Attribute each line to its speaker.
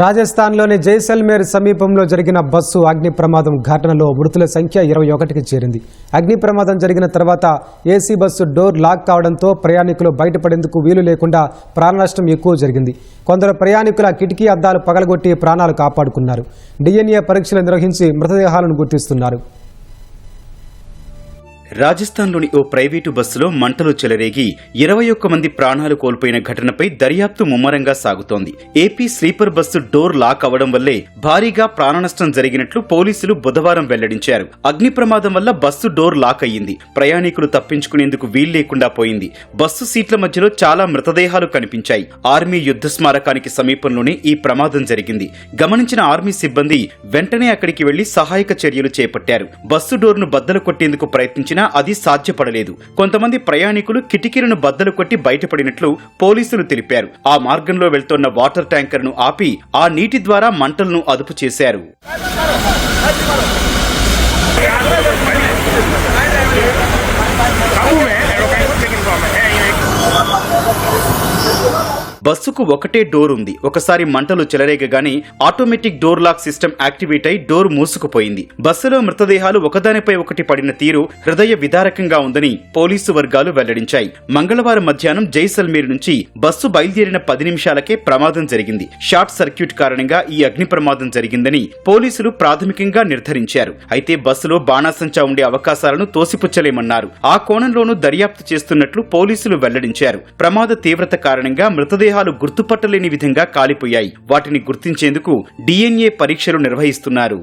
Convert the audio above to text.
Speaker 1: రాజస్థాన్లోని జైసల్మేర్ సమీపంలో జరిగిన బస్సు అగ్ని ప్రమాదం ఘటనలో మృతుల సంఖ్య ఇరవై ఒకటికి చేరింది. అగ్ని ప్రమాదం జరిగిన తర్వాత ఏసీ బస్సు డోర్ లాక్ కావడంతో ప్రయాణికులు బయటపడేందుకు వీలు లేకుండా ప్రాణనష్టం ఎక్కువ జరిగింది. కొందరు ప్రయాణికుల కిటికీ అద్దాలు పగలగొట్టి ప్రాణాలు కాపాడుకున్నారు. డిఎన్ఏ పరీక్షలు నిర్వహించి మృతదేహాలను గుర్తిస్తున్నారు.
Speaker 2: రాజస్థాన్లోని ఓ ప్రైవేటు బస్సులో మంటలు చెలరేగి ఇరవై ఒక్క మంది ప్రాణాలు కోల్పోయిన ఘటనపై దర్యాప్తు ముమ్మరంగా సాగుతోంది. AP sleeper bus door lock అవడం వల్లే భారీగా ప్రాణనష్టం జరిగినట్లు పోలీసులు బుధవారం వెల్లడించారు. అగ్ని ప్రమాదం వల్ల బస్సు డోర్ లాక్ అయ్యింది. ప్రయాణికులు తప్పించుకునేందుకు వీల్లేకుండా పోయింది. బస్సు సీట్ల మధ్యలో చాలా మృతదేహాలు కనిపించాయి. ఆర్మీ యుద్ధ స్మారకానికి సమీపంలోనే ఈ ప్రమాదం జరిగింది. గమనించిన ఆర్మీ సిబ్బంది వెంటనే అక్కడికి వెళ్ళి సహాయక చర్యలు చేపట్టారు. బస్సు డోర్ను బద్దలు కొట్టేందుకు ప్రయత్నించిన అది సాధ్యపడలేదు. కొంతమంది ప్రయాణికులు కిటికీలను బద్దలు కొట్టి బయటపడినట్లు పోలీసులు తెలిపారు. ఆ మార్గంలో వెళ్తోన్న వాటర్ ట్యాంకర్ను ఆపి ఆ నీటి ద్వారా మంటలను అదుపు చేశారు. బస్సుకు ఒకటే డోర్ ఉంది. ఒకసారి మంటలు చెలరేగగానే automatic door lock system activate అయి డోర్ మూసుకుపోయింది. బస్సులో మృతదేహాలు ఒకదానిపై ఒకటి పడిన తీరు హృదయ విదారకంగా ఉందని పోలీసు వర్గాలు వెల్లడించాయి. మంగళవారం మధ్యాహ్నం జైసల్మేర్ నుంచి బస్సు బయలుదేరిన పది నిమిషాలకే ప్రమాదం జరిగింది. షార్ట్ సర్క్యూట్ కారణంగా ఈ అగ్ని ప్రమాదం జరిగిందని పోలీసులు ప్రాథమికంగా నిర్ధారించారు. అయితే బస్సులో బాణాసంచా ఉండే అవకాశాలను తోసిపుచ్చలేమన్నారు. ఆ కోణంలోనూ దర్యాప్తు చేస్తున్నట్లు పోలీసులు వెల్లడించారు. ప్రమాద తీవ్రత కారణంగా మృతదేహాలు గుర్తుపట్టలేని విధంగా కాలిపోయాయి. వాటిని గుర్తించేందుకు డిఎన్ఏ పరీక్షలు నిర్వహిస్తున్నారు.